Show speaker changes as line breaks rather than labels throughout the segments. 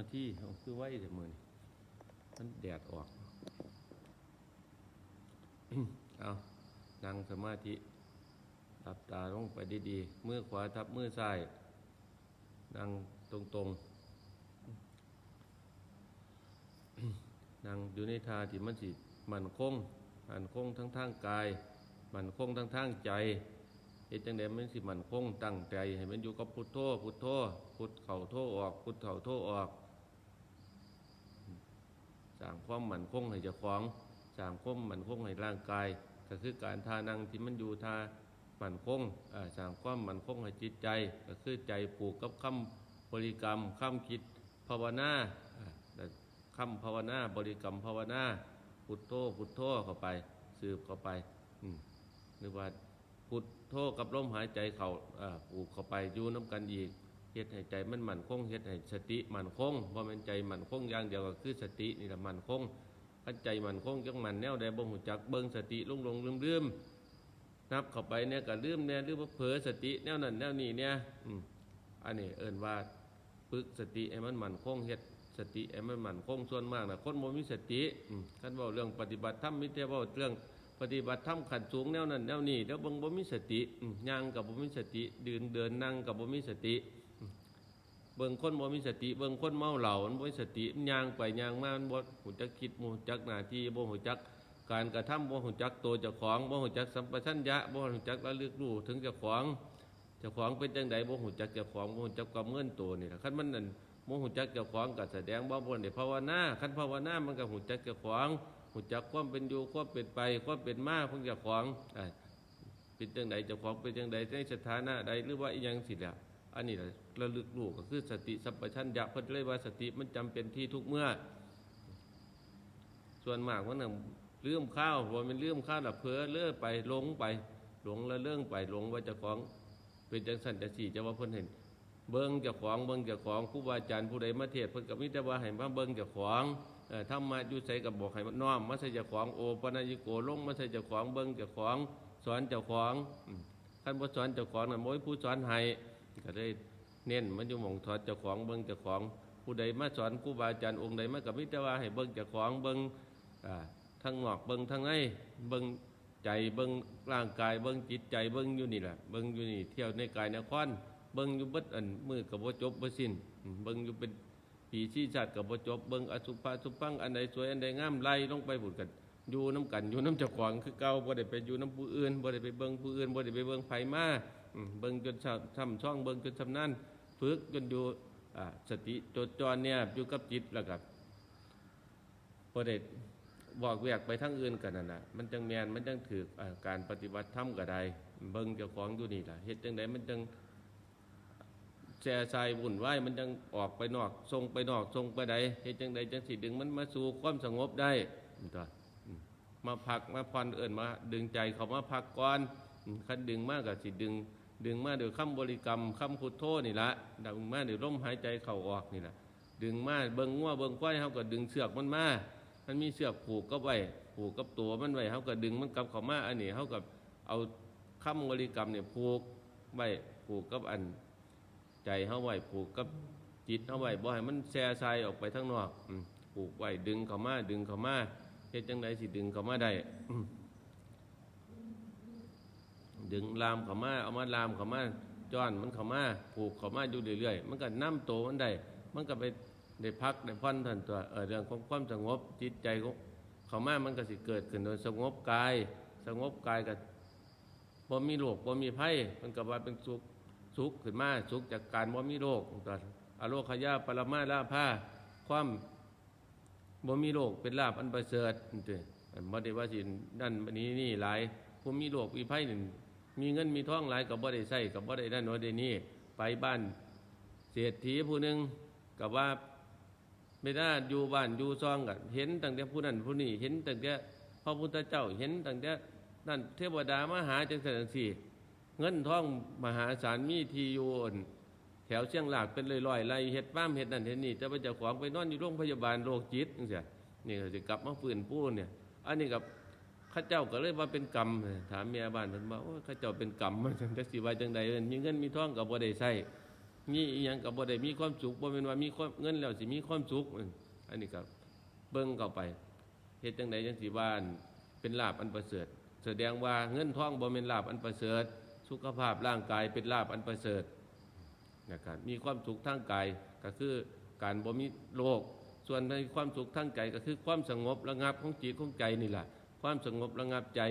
มาที่เอาคือไว้แต่มือนี่มันแดดออก เอานั่งสมาธิหลับตาลงไปดีๆมือขวาทับมือซ้าย นั่งตรงๆ นั่งอยู่ในท่าที่มันสิมันคงมันคงทั้งทางกาย มันคงทั้งทางใจเฮ็ดจังไดมันสิมันคงตั้งใจ ให้มันอยู่กับพุทโธพุทโธพุทเข่าโธออก พุทเข่าโธออก สร้างความมันคงให้เจ้าของสร้างความมันคงให้ร่างกาย ก็คือการทานังที่มันอยู่ทามันคงสร้างความมันคงให้จิตใจ ก็คือใจผูกกับคำบริกรรมคำคิดภาวนาอ่าแต่คำภาวนาบริกรรมภาวนาพุทโธพุทโธเข้าไป สืบเข้าไปอืมหรือว่าพุทโธกับลมหายใจเขา่าผูกเข้าไปอยู่น้ำกันอีก เฮ็ดให้ใจมันมั่นคงเฮ็ดให้สติมั่นคงเพราะมันใจมั่นคงอย่างเดียวก็คือสตินี่แหละมั่นคงถ้าใจมั่นคงจังมันแนวใดบ่หูจักเบิ่งสติลงลงลืมลืมนับเข้าไปเนี่ยก็ลืมเนี่ยหรือว่าเผลอสติแนวนั้นแนวนี้เนี่ยอันนี้เอิ้นว่าปึกสติให้มันมั่นคงเฮ็ดสติไอ้มันมันคงส่วนมากนะคนบ่มีสติอืมคันเว้าเรื่องปฏิบัติธรรมมิแต่เว้าเรื่องปฏิบัติธรรมขันสูงแนวนั้นแนวนี้แล้วบิ่งบ่มีสติย่างกับบ่มีสติเดินเดินนั่งกับบ่มีสติ เบิ่งคนบ่มีสติเบิ่งคนเมาเหล้ามันบ่มีสติมันย่างไปย่างมามันบ่ฮู้จักคิดบ่ฮู้จักหน้าที่บ่ฮู้จักการกระทำบ่ฮู้จักตัวเจ้าของบ่ฮู้จักสัมปชัญญะบ่ฮู้จักระลึกรู้ถึงเจ้าของเจ้าของเป็นจังใดบ่ฮู้จักเจ้าของบ่ฮู้จักความเงินตัวนี่ล่ะคันมันนั่นโมหูจักเจ้าของก็แสดงว่บนเดภาวนาคันภาวนามันก็หูจักเจ้าของหูจักความเป็นอยู่ความเป็นไปความเป็นมาของเจ้าของอ่าเป็นจังใดเจ้าของเป็นจังใดในสถานะใดหรือว่าอีหยังสิละ อันนี้แหละระลึกรู้ก็คือสติสัมปชัญญะเพิ่นเลยว่าสติมันจำเป็นที่ทุกเมื่อ ส่วนมากมันน่ะเลื่อมข้าวพอมันเลื่อมข้าวละเพอเลื่อไปหลงไปหลงล้วเลื่องไปหลงว่าจ้าของเป็นจังสันจะสี่จะว่าเพิ่นเห็น เบิ้งจ้าของเบิ้งจ้าของครูบาอาจารย์ผู้ใดมาเทศเพิ่นก็มีแต่ว่าให้มาเบิ้งจ้าของเอ่อธรรมะอยู่ใส่กับบอกให้มันน้อมมาใส่จ้าของโอปนัญญิโกลงมาใส่จ้าของเบิ้งจ้าของสอนจ้าของอืมคันบ่สอนจ้าของน่ะบ่มีผู้สอนให้ ก็ได้เน้นมันอยู่หม่องสอนเจ้าของเบิ้งเจ้าของผู้ใดมาสอนครูบาอาจารย์องค์ใดมาก็มีแต่ว่าให้เบิ้งเจ้าของเบิ้งอ่าทั้งนอกเบิ้งทั้งในเบิ้งใจเบิ้งร่างกายเบิ้งจิตใจเบิ้งอยู่นี่แหละเบิ้งอยู่นี่เที่ยวในกายในคอนเบิ้งอยู่บิดอันมือกับบ่จบบ่สิ้นเบิ้งอยู่เป็นปีชี้ชาติกับบ่จบเบิ้งอสุภะสุพังอันใดสวยอันใดงามไล่ลงไปบุดกัน อยู่น้ำกันอยู่น้ำเจ้าของคือเก่าบ่ได้ไปอยู่น้ำผู้อื่นบ่ได้ไปเบิ่งผู้อื่นบ่ได้ไปเบิ่งไผมาเบิ่งจนทำช่องเบิ่งจนชำนาญฝึกจนอยู่สติจดจ่อเนี่ยอยู่กับจิตแล้วก็บ่ได้บอกแวกไปทางอื่นกันนั่นน่ะมันจังแมนมันจังถือการปฏิบัติธรรมก็ได้เบิ่งเจ้าของอยู่นี่ล่ะเฮ็ดจังไดมันจังแช่ทรายวุ่นวายมันจังออกไปนอกส่งไปนอกส่งไปใดเฮ็ดจังไดจังสิดึงมันมาสู่ความสงบได้ตัว มาพักมาผ่อนเอิ่นมา ดึงใจเขามาพักก่อนคันดึงมากกับสิดึง ดึงมาเดี๋ยวคำบริกรรมคำพุทโธนี่ละดึงมาเดี๋ยวลมหายใจเข้าออกนี่ละดึงมาเบิ้งงัวเบิ้งควายเขาก็ดึงเสือกมันมามันมีเสือกผูกก็ไว้ผูกกับตัวมันไว้เขาก็ดึงมันกับเขามาอันนี้เขากับเอาคำบริกรรมเนี่ยผูกไว้ผูกกับอัน ใจเขาไว้ผูกกับจิตเขาไว้บ่ให้มันแช่ทรายออกไปข้งนอกผูกไว้ดึงเขามาดึงเขามา เฮ็ดจังไดสิดึงเขามาได้ดึงลามเขามาเอามาลามเขามาจ้อนมันเขามาผูกเขามาอยู่เรื่อยๆมันก็น้ำโตมันได้มันก็ไปได้พักได้พันทันตัวเออเรื่องของความสงบจิตใจของเขามามันก็สิเกิดขึ้นโดยสงบกาย สงบกายกับบ่มีโรคบ่มีภัยมันก็ว่าเป็นสุขสุขขึ้นมาสุขจากการบ่มีโรคตัวอโรคยาปรมาลาภาความ บ่มีโรคเป็นลาบอันประเสริฐนี่บ่ได้ว่าสินั่นนี้นี่หลายผู้มีโรคมีภัยนี่มีเงินมีทองหลายก็บ่ได้ใช้ก็บ่ได้นั่นบ่ได้นี่ไปบ้านเศรษฐีผู้หนึ่งก็ว่าไม่ได้อยู่บ้านอยู่ซองก็เห็นตั้งแต่ผู้นั้นผู้นี้เห็นตั้งแต่พระพุทธเจ้าเห็นตั้งแต่นั่นเทวดามหาจังซั่นจังซี่เงินทองมหาศาลมีที่อยู่อั่น แถวเชียงหลากเป็นลอยๆไล่เฮ็ดป้ามเฮ็ดนั่นเฮ็ดนี่แต่ว่าเจ้าของไปนอนอยู่โรงพยาบาลโรคจิตจังซี่นี่ก็สิกลับมาฟื้นฟูเนี่ย อันนี้กับข้าเจ้าก็เลยว่าเป็นกรรม ถามเมียบ้านเพิ่นว่าโอ้ข้าเจ้าเป็นกรรมมันจังสิว่าจังใดเอิ้นมีเงินมีทองก็บ่ได้ใช้มีอีหยังก็บ่ได้มีความสุขบ่แม่นว่ามีความเงินแล้วสิมีความสุขอันนี้ก็เบิ่งเข้าไปเฮ็ดจังไดจังสิว่านเป็นลาบอันประเสริฐ แสดงว่าเงินทองบ่แม่นลาบอันประเสริฐ สุขภาพร่างกายเป็นลาบอันประเสริฐ นะครับมีความสุขทางกายก็คือการบ่มีโรคส่วนในความสุขทางใจก็คือความสงบระงับของจิตของใจนี่แหละความสงบระงับใจ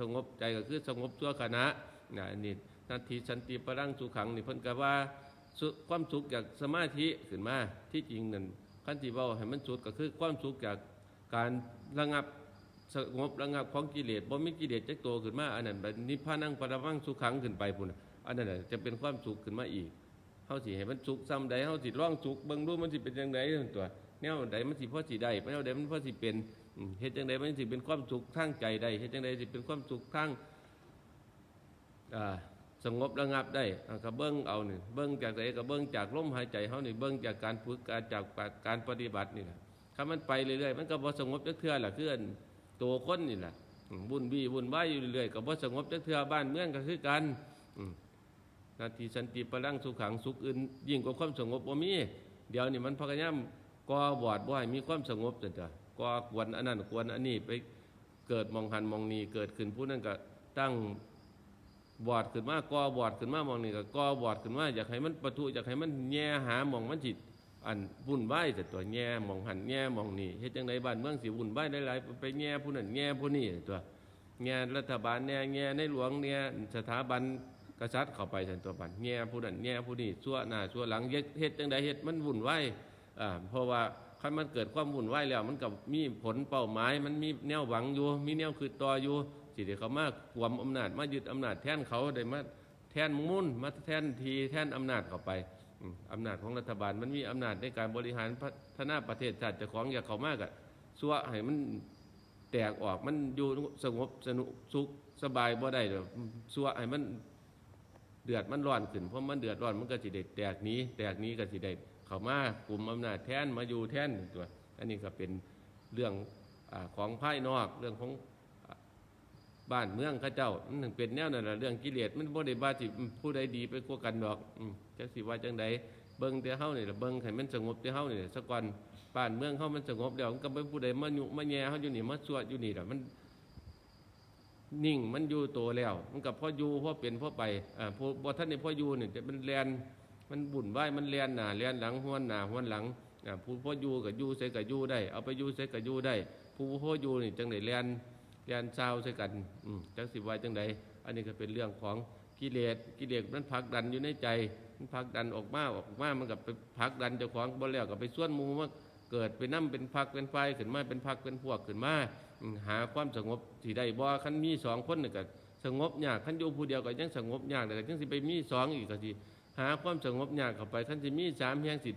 สงบใจก็คือสงบชั่วขณะนะนนี้นาทีสันติปรังสุขังนี่เพิ่นก็ว่าความสุขจากสมาธิขึ้นมาที่จริงนั่นคันที่เว้าให้มันสุดก็คือความสุขจากการระงับสงบระงับของกิเลสบ่มีกิเลสจักตัวขึ้นมาอันนั้นนิพพานังปรมังสุขังขึ้นไปพุ่นอันนั้นจะเป็นความสุขขึ้นมาอีก เฮาสิให้มันสุขซ้ำใดเฮาสิร้องสุขเบิ่งดูมันสิเป็นจังไดนั่นตัวแนวใดมันสิพอสิได้แนวใดมันพอสิเป็นเฮ็ดจังไดมันสิเป็นความสุขทางใจได้เฮ็ดจังไดสิเป็นความสุขทางอ่าสงบระงับได้ก็เบิ่งเอานี่เบิ่งจากไหนก็เบิ่งจากลมหายใจเฮานี่เบิ่งจากการฝึกการจากการปฏิบัตินี่แหละถ้ามันไปเรื่อยๆมันก็บ่สงบจักเทื่อล่ะคืออันตัวคนนี่แหละอืมวุ่นวี่วุ่นวายอยู่เรื่อยๆกับว่าสงบจักเทือบ้านเมืองก็คือกันอื นาทีสันติพลังสุขขังสุขอื่น ยิ่งกว่าความสงบบ่มี เดี๋ยวนี้มันพยายามก่อบอดบ่ให้มีความสงบจังจ้ะก่อกวนอันนั้นกวนอันนี้ไปเกิดมองหันมองนี้เกิดขึ้นผู้นั้นก็ตั้งบอดขึ้นมาก่อบอดขึ้นมามองนี่ก็ก่อบอดขึ้นมาอยากให้มันประทุอยากให้มันแย่หามองมันจิตอันวุ่นวายแต่ตัวแง่มองหันแง่มองนี่เฮ็ดจังไดบ้านเมืองสิวุ่นวายหลายๆไปแง่ผู้นั้นแง่ผู้นี้ตัวแง่รัฐบาลแง่แง่ในหลวงเนี่ยสถาบัน กษัตริย์เข้าไปสันตัวบันแง่ผู้นั้นแง่ผู้นี้ชั่วหน้าชั่วหลังเฮ็ดจังไดเฮ็ดมันวุ่นวายอ่าเพราะว่าคันมันเกิดความวุ่นวายแล้ว มันก็มีผลเป้าหมาย มันมีแนวหวังอยู่ มีแนวคือต่ออยู่สิได้เขามากวมอำนาจมายึดอำนาจแทนเขาได้มาแทนมุ่นมาแทนทีแทนอำนาจเข้าไปอืมอำนาจของรัฐบาล มันมีอำนาจในการบริหารพัฒนาประเทศชาติจะของอย่าเขามากอะสั่วให้มันแตกออกมันอยู่สงบสนุกสุขสบายบ่ได้เด้อสัวให้มัน เดือดมันร้อนขึ้นเพราะมันเดือดร้อนมันก็สิได้แตกนี้ แตกนี้ก็สิได้เข้ามากลุ่มอำนาจแทนมาอยู่แทนตัวอันนี้ก็เป็นเรื่องอของภายนอกเรื่องของบ้านเมืองข้าเจ้ามันเป็นแนวนั่นแหละเรื่องกิเลสมันบ่ได้บาสิผู้ใดดีไปกว่ากันดอกอืจักสิว่าจังใดเบิ่งแต่เฮานี่ล่ะเบิ่งให้มันสงบแต่เฮานี่ล่ะสักวันบ้านเมืองเฮามันสงบแล้วมันก็บ่ผู้ใดมายุมาแย่เฮาอยู่นี่มาสวดอยู่นี่ล่ะมัน นิ่งมันอยู่โตแล้ว มันก็พออยู่พอเป็นพอไปอ่าพอบ่ทันได้พออยู่นี่แต่มันแลนมันบุ่นวายมันแลนหนาแลนหลังห้วนหน้าห้วนหลังอ่าผู้พออยู่ก็อยู่ใส่ก็อยู่ได้ เอาไปอยู่ใส่ก็อยู่ได้ ผู้พออยู่นี่จังได๋แลนแลนซาใส่กันอืมจักสิว่าจังไดอันนี้ก็เป็นเรื่องของกิเลสกิเลสมันผลักดันอยู่ในใจ มันผลักดันออกมาออกมามันกับไปผลักดันเจ้าของบ่แล้วกับไปส่วนมูมาเกิดไปน้ำเป็นพักเป็นไฟขึ้นมาเป็นพักเป็นพวกขึ้นมา หาความสงบที่ได้บ่คันมีสองคนนี่ก็สงบยากคันอยู่ผู้เดียวก็ยังสงบยากแต่ก็ยังสิไปมีสองอีกก็สิหาความสงบยากเข้าไปคันสิมีสามแห่งสิ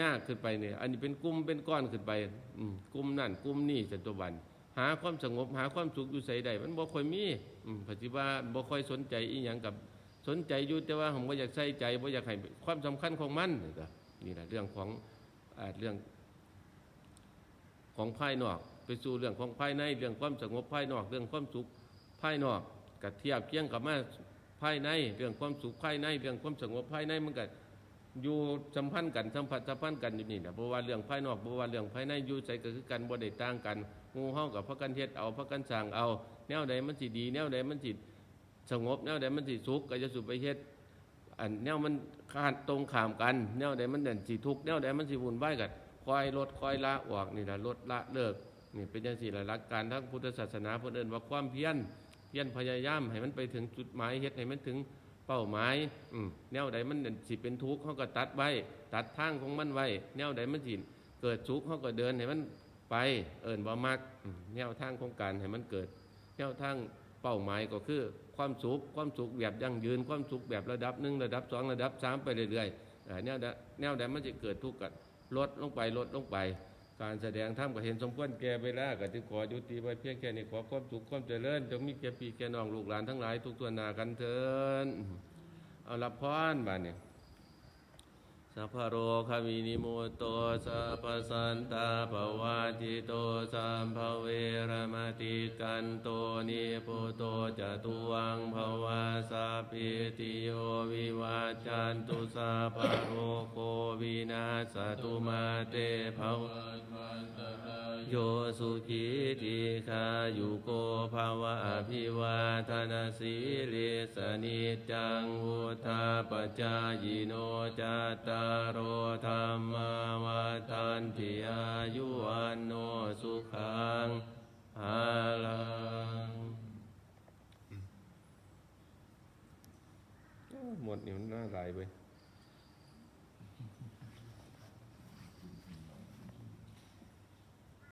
ยากขึ้นไปเนี่ยอันนี้เป็นกลุ่มเป็นก้อนขึ้นไปอืกลุ่มนั่นกลุ่มนี่สันตวบันหาความสงบหาความสุขอยู่ใส่ใดมันบ่ค่อยมีปฏิว่าบ่ค่อยสนใจอีหยังกับสนใจอยู่แต่ว่าผมบ่อยากใส่ใจบ่อยากให้ความสำคัญของมันนี่ก็นี่แหละเรื่องของอเรื่องของภายนอก ไปสู่เรื่องของภายในเรื่องความสงบภายนอก เรื่องความสุขภายนอกกับเทียบเคียงกับมาภายในเรื่องความสุขภายในเรื่องความสงบภายในมันก็อยู่สัมพันธ์กันสัมผัสสัมพันธ์กันอยู่นี่นะเพราะว่าเรื่องภายนอกเพราะว่าเรื่องภายในอยู่ใจก็คือกันบ่ได้ต่างกันงูเฮากับพระกันเทศเอาพระกันสั่งเอา แนวใดมันสิดี แนวใดมันสิสงบ แนวใดมันสิสุขก็จะสุไปเฮ็ดอันแนวมันขาดตรงขามกัน แนวใดมันเด่นสิทุกแนวใดมันสิวุ่นวายกันคอยลดคอยละออกนี่ละลดละเลิก นี่เป็นจังซี่ละหลักการทางพุทธศาสนาพิ่นเอินว่าความเพียรเพียรพยายามให้มันไปถึงจุดหมายเฮ็ดให้มันถึงเป้าหมายอืแนวใดมันเด่นสิเป็นทุกข์เฮาก็ตัดไว้ ตัดทางของมันไว้แนวใดมันสิเกิดสุขเฮาก็เดินให้มันไป เอินว่มักแนวทางของการให้มันเกิด แนวทางเป้าหมายก็คือความสุขความสุขแบบยั่งยืนความสุขแบบระดับหนึ่งระดับสองระดับสามไปเรื่อยๆอ่าแนวใดแนวใดมันจะเกิดทุกข์กันลดลงไปลดลงไป การแสดงธรรมก็เห็นสมควรแก่เวลาก็จึงขอยุติไว้เพียงแค่นี้ขอความสุขความเจริญจงมีแก่ปีแก่น้องลูกหลานทั้งหลายทุกตัวนากันเถินเอาละพรบานเนี่ย สัพพะโรคามินิโมโตสัพพสันตาปวัติโตสัมภเวรมติกันโตนิพุโตจตุวังภวาสัพพิติโยวิวัจจันตุสัพพะโรโควินาสตุมาเตภวันวัตา โยสุขีติคายุโกภาวะอภิวาทนาสีลิสนิจจังวุธาปจายโนจตารโรธรรมวาทันติอายุวันโนสุขังภาลังหมดนี่มันน่าหลายไป